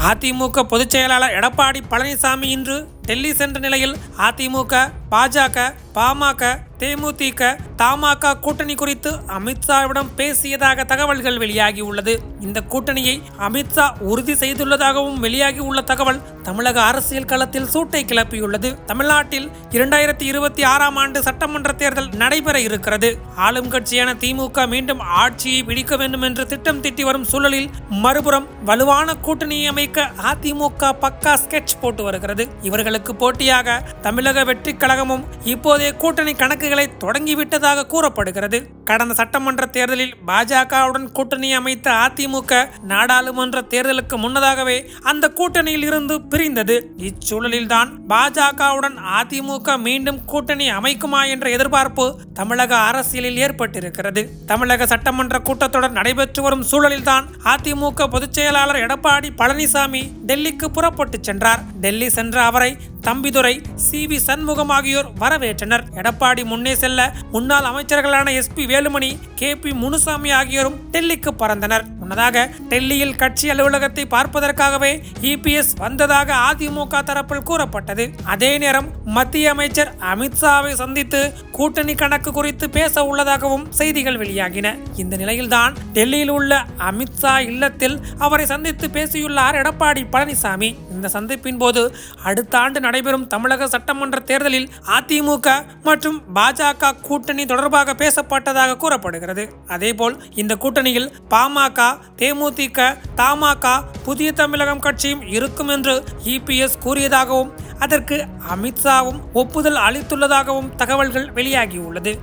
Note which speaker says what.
Speaker 1: அதிமுக பொதுச் செயலாளர் எடப்பாடி பழனிசாமி இன்று டெல்லி சென்ற நிலையில் அதிமுக பாஜக பாமக தேமுதிக தமாக கூட்டணி குறித்து அமித்ஷாவிடம் பேசியதாக தகவல்கள் வெளியாகி உள்ளது இந்த கூட்டணியை அமித்ஷா உறுதி செய்துள்ளதாகவும் வெளியாகி உள்ள தகவல் தமிழக அரசியல் களத்தில் சூட்டை கிளப்பியுள்ளது. தமிழ்நாட்டில் இரண்டாயிரத்தி இருபத்தி ஆறாம் ஆண்டு சட்டமன்ற தேர்தல் நடைபெற இருக்கிறது. ஆளும் கட்சியான திமுக மீண்டும் ஆட்சியை பிடிக்க வேண்டும் என்று திட்டம் திட்டி வரும் சூழலில் மறுபுறம் வலுவான கூட்டணியை அமைக்க அதிமுக பக்கா ஸ்கெட்ச் போட்டு வருகிறது. இவர்களுக்கு போட்டியாக தமிழக வெற்றி கழகமும் இப்போது தற்போதைய கூட்டணி கணக்குகளை தொடங்கிவிட்டதாக கூறப்படுகிறது. கடந்த சட்டமன்ற தேர்தலில் பாஜகவுடன் கூட்டணி அமைத்த அதிமுக நாடாளுமன்ற தேர்தலுக்கு முன்னதாகவே அந்த கூட்டணியில் இருந்து பிரிந்தது. இச்சூழலில்தான் பாஜகவுடன் அதிமுக மீண்டும் கூட்டணி அமைக்குமா என்ற எதிர்பார்ப்பு தமிழக அரசியலில் ஏற்பட்டிருக்கிறது. தமிழக சட்டமன்ற கூட்டத்தொடர் நடைபெற்று வரும் சூழலில்தான் அதிமுக பொதுச் செயலாளர் எடப்பாடி பழனிசாமி டெல்லிக்கு புறப்பட்டு சென்றார். டெல்லி சென்ற அவரை தம்பிதுரை சி வி சண்முகம் ஆகியோர் வரவேற்றனர். எடப்பாடி முன்னே செல்ல முன்னாள் அமைச்சர்களான S. P. Velumani K. P. Munusamy ஆகியோரும் டெல்லிக்கு பறந்தனர். முன்னதாக டெல்லியில் கட்சி அலுவலகத்தை பார்ப்பதற்காகவே இபிஎஸ் வந்ததாக அதிமுக தரப்பில் கூறப்பட்டது. அதே நேரம் மத்திய அமைச்சர் அமித்ஷாவை சந்தித்து கூட்டணி கணக்கு குறித்து பேச உள்ளதாகவும் செய்திகள் வெளியாகின. இந்த நிலையில்தான் டெல்லியில் உள்ள அமித்ஷா இல்லத்தில் அவரை சந்தித்து பேசியுள்ளார் எடப்பாடி பழனிசாமி. இந்த சந்திப்பின் போது அடுத்த ஆண்டு நடைபெறும் தமிழக சட்டமன்ற தேர்தலில் அதிமுக மற்றும் பாஜக கூட்டணி தொடர்பாக பேசப்பட்டதாக கூறப்படுகிறது. அதேபோல் இந்த கூட்டணியில் பாமக தேமுதிக தமாக புதிய தமிழகம் கட்சியும் இருக்கும் என்று இபிஎஸ் கூறியதாகவும் அதற்கு அமித்ஷாவும் ஒப்புதல் அளித்துள்ளதாகவும் தகவல்கள் வெளியாகியுள்ளது.